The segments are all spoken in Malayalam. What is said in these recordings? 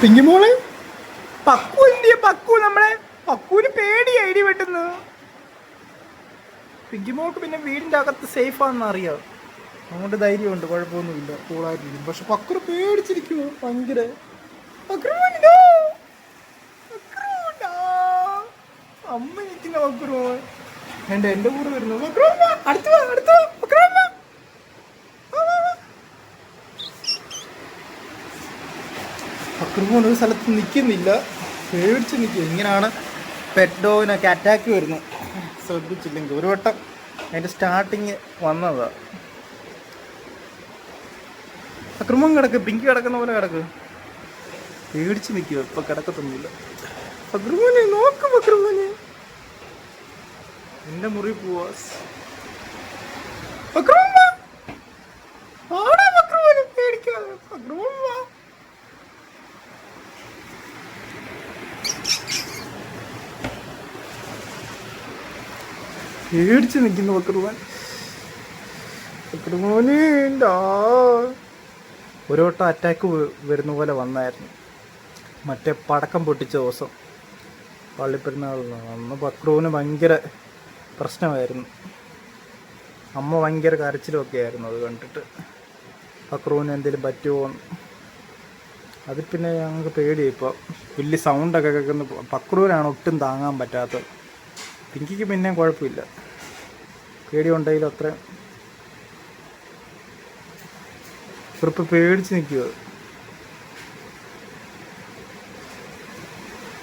പിങ്കിമോൾ പക്കു എന്തിയ പക്കു നമ്മളെ? പക്കുവിന് പേടിയായി ഇടി വെട്ടുന്നു പിങ്കിമോൾക്ക് പിന്നെ വീടിന്റെ അകത്ത് സേഫ് ആണെന്ന് അറിയാം. അതുകൊണ്ട് ധൈര്യമുണ്ട് കുഴപ്പമൊന്നുമില്ല. കൂളായിട്ടിരിക്കും പക്ഷെ പക്കുന് പേടിച്ചിരിക്കുമോ ഭയങ്കര. അമ്മ നിൽക്കുന്ന പക്കുറോ എന്റെ എന്റെ കൂടെ വരുന്നു. അടുത്തു അടുത്ത് വാ പക്രു, വാ. വാ, വാ, വാ. അക്രമം ഒരു സ്ഥലത്ത് നിൽക്കുന്നില്ല. പേടിച്ച് നിൽക്കുക. ഇങ്ങനെയാണ് പെറ്റ് ഡോഗിനൊക്കെ അറ്റാക്ക് വരുന്നത്. ശ്രദ്ധിച്ചില്ലെങ്കിൽ ഒരു വട്ടം അതിന്റെ സ്റ്റാർട്ടിങ് വന്നതാണ് അക്രമം കിടക്ക്. പിങ്ക് കിടക്കുന്ന പോലെ കിടക്ക്. പേടിച്ച് നിൽക്കുക. ഇപ്പം കിടക്കത്തൊന്നുമില്ല. അക്രമനെ നോക്കും അക്രമനെ എന്റെ മുറി പോവാ. അക്രമം വാ. ആടാ അക്രമോനെ പേടിക്കാതെ അക്രമം വാ പേടിച്ച് നിൽക്കുന്നു ബക്കറുമാൻ ബക്കറുമോനെ ഒരു വട്ടം അറ്റാക്ക് വരുന്ന പോലെ വന്നായിരുന്നു. മറ്റേ പടക്കം പൊട്ടിച്ച ദിവസം. പള്ളിപ്പെരുന്നാളിന് അന്ന് ബക്രൂവിന് ഭയങ്കര പ്രശ്നമായിരുന്നു. അമ്മ ഭയങ്കര കരച്ചിലൊക്കെ ആയിരുന്നു അത് കണ്ടിട്ട്. ബക്രൂവിന് എന്തെങ്കിലും പറ്റുമോ. അതിൽ പിന്നെ ഞങ്ങൾക്ക് പേടിയായി ഇപ്പോൾ വലിയ സൗണ്ടൊക്കെ കേൾക്കുന്ന പക്രൂരാണ് ഒട്ടും താങ്ങാൻ പറ്റാത്തത്. പിങ്കിക്ക് പിന്നെ കുഴപ്പമില്ല. പേടിയുണ്ടെങ്കിലും അത്ര ചെറുപ്പ് പേടിച്ച് നിൽക്കുക.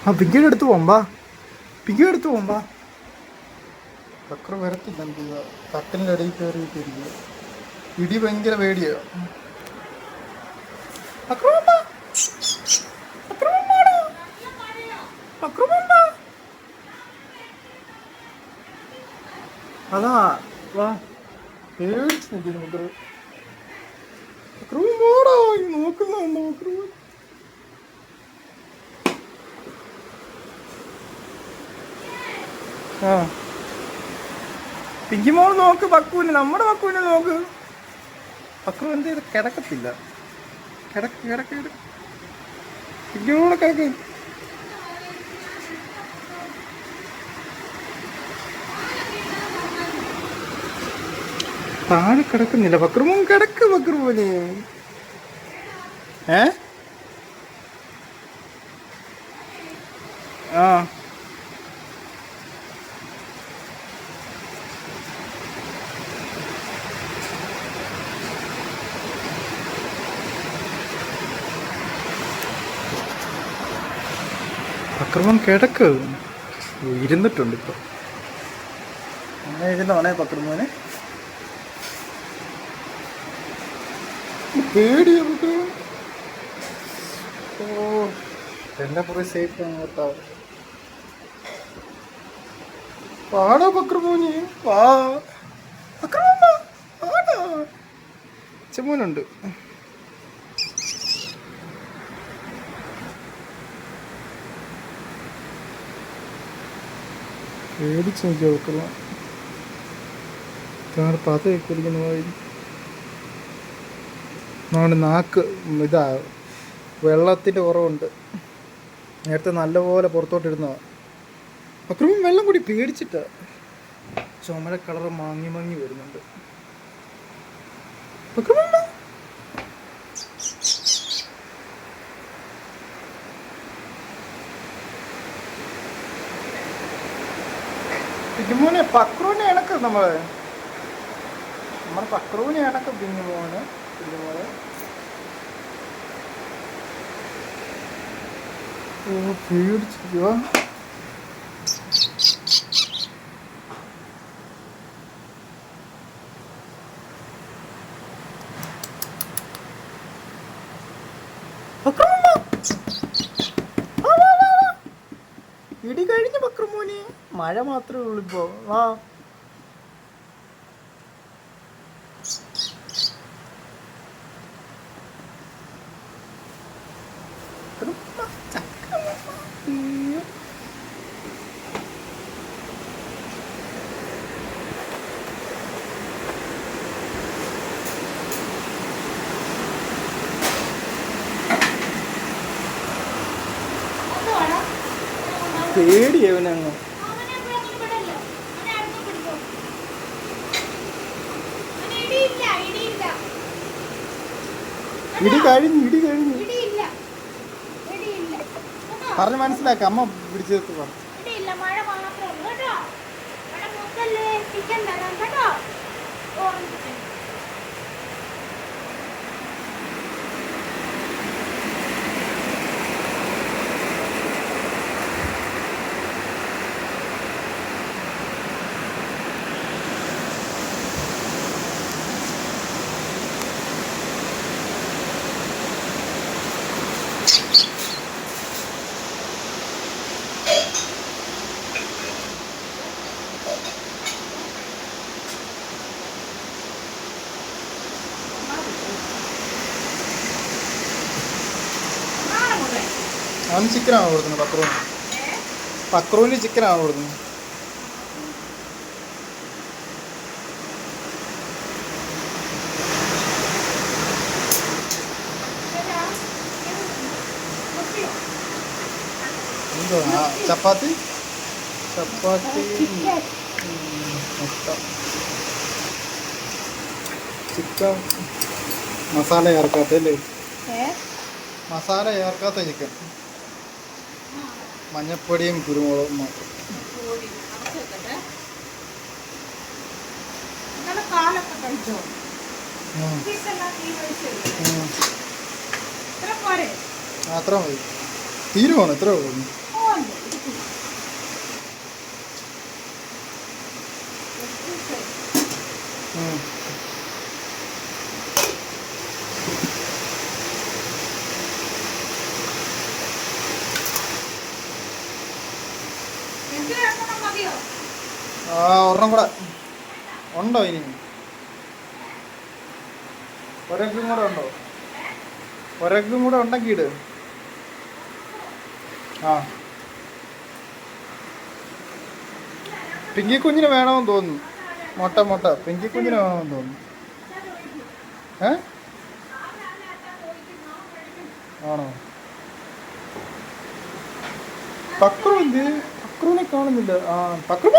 ആ പിങ്കിയുടെ അടുത്ത് പോകുമ്പാ പിങ്കിയുടെ അടുത്ത് പോകുമ്പാ ചക്രം വരത്തില്ല എന്ത് ചെയ്യുക തട്ടിന്റെ ഇടയിൽ കയറിയിട്ട് ഇരിക്കുക ഇടി ഭയങ്കര പേടിയാ. അക്രമ അക്രമമ്പാടാ അക്രമമ്പാ അതാ വാ. പിങ്കി മോൾ നോക്ക് പക്കുവിന്. നമ്മുടെ പക്കുവിനെ നോക്ക്. പക്രു എന്ത് കിടക്കത്തില്ല. കിടക്ക് കിടക്ക് കിടക്ക്. പിങ്കിയോടെ കിടക്ക് താഴെ കിടക്കുന്നില്ല. വക്രമും കിടക്ക് ബക്രമോന് ഏ? ആ. അക്രമം കിടക്ക്. ഇരുന്നിട്ടുണ്ട് ഇപ്പൊ. ഇരുന്നോണേ ബക്രമോനെ പേടിയാ എന്നെ കുറേ സേഫ് ആണ് പാടാ ബക്രമോനി വാ. ബക്രമോൻ വാ, പാടാ ചെമ്മോനുണ്ട് പേടിച്ച് നോക്കിയാ ബക്രമോൻ ഇതാണ് പതയൊക്കെ കുടിക്കുന്ന നമ്മുടെ നാക്ക് ഇതാ വെള്ളത്തിന്റെ കുറവുണ്ട്. നേരത്തെ നല്ലപോലെ പുറത്തോട്ടിരുന്നതാ. അക്രമം വെള്ളം കൂടി പേടിച്ചിട്ട്. ചുമര കളർ മാങ്ങി മാങ്ങി വരുന്നുണ്ട്. അക്രമം പക്രൂനെ ഇണക്ക് നമ്മൾ. നമ്മുടെ പക്രൂനെ ഇണക്ക് പിന്നുമോന് പേടിച്ചിരിക്കുക ഇടി കഴിഞ്ഞ ബക്രമോനെ മഴ മാത്രമേ ഉള്ളൂ ഇപ്പോ. ആ പേടിയവനങ്ങ് ഇടി കഴിഞ്ഞു ഇടി കഴിഞ്ഞു. പറഞ്ഞ് മനസ്സിലാക്കാം. അമ്മ പിടിച്ചെടുത്ത് പറഞ്ഞു മഴ ചിക്കൻ. അവന് ചിക്കനാണോ കൊടുക്കുന്നത് പക്രൂന്? പക്രോന് പക്രൂന് ചിക്കനാണോ കൊടുക്കുന്നത്? എന്തോ ചപ്പാത്തി? ചപ്പാത്തി. ചിക്കൻ. മുട്ട. ചിക്കൻ. മസാല ചേർക്കാത്ത അല്ലേ? മസാല ചേർക്കാത്ത ചിക്കൻ. ഉം. കുരുമുളകും മാത്രം. അത്ര മതി. തീരുവാണ് എത്ര പോകുന്നു പോവല്ലേ? ആ ഒരെണ്ണം കൂടെ. ഉണ്ടോ ഇനി? ഒരക്കും കൂടെ ഉണ്ടോ? ഒരക്കും കൂടെ ഉണ്ടെങ്കിൽ ഇട്. ആ. പിങ്കി കുഞ്ഞിന് വേണമെന്ന് തോന്നുന്നു. മുട്ട മുട്ട. പിങ്കി കുഞ്ഞിന് വേണമെന്ന് തോന്നുന്നു. ഏ? ആണോ? പക്രു എന്ത് പക്രുവിനെ കാണുന്നില്ല. ആ പക്രു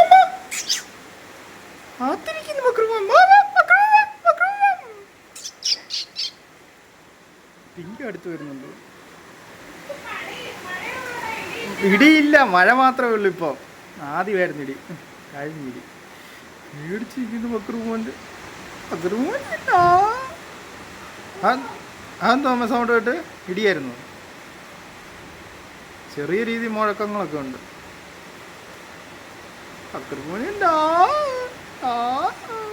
പക്രു പിങ്കി അടുത്ത് വരുന്നുണ്ട്. ഇടിയില്ല മഴ മാത്രമേ ഉള്ളൂ ഇപ്പോൾ ആദ്യമായിരുന്നു ഇടി. കഴിഞ്ഞിടി മേടിച്ചിരിക്കുന്നു പക്രുമോന്റെ പക്രുമോൻ അതെന്തോ അമ്മ സൗണ്ട് കേട്ട് ഇടിയായിരുന്നു. ചെറിയ രീതി മുഴക്കങ്ങളൊക്കെ ഉണ്ട്. പക്രുമോനുണ്ടാ ആ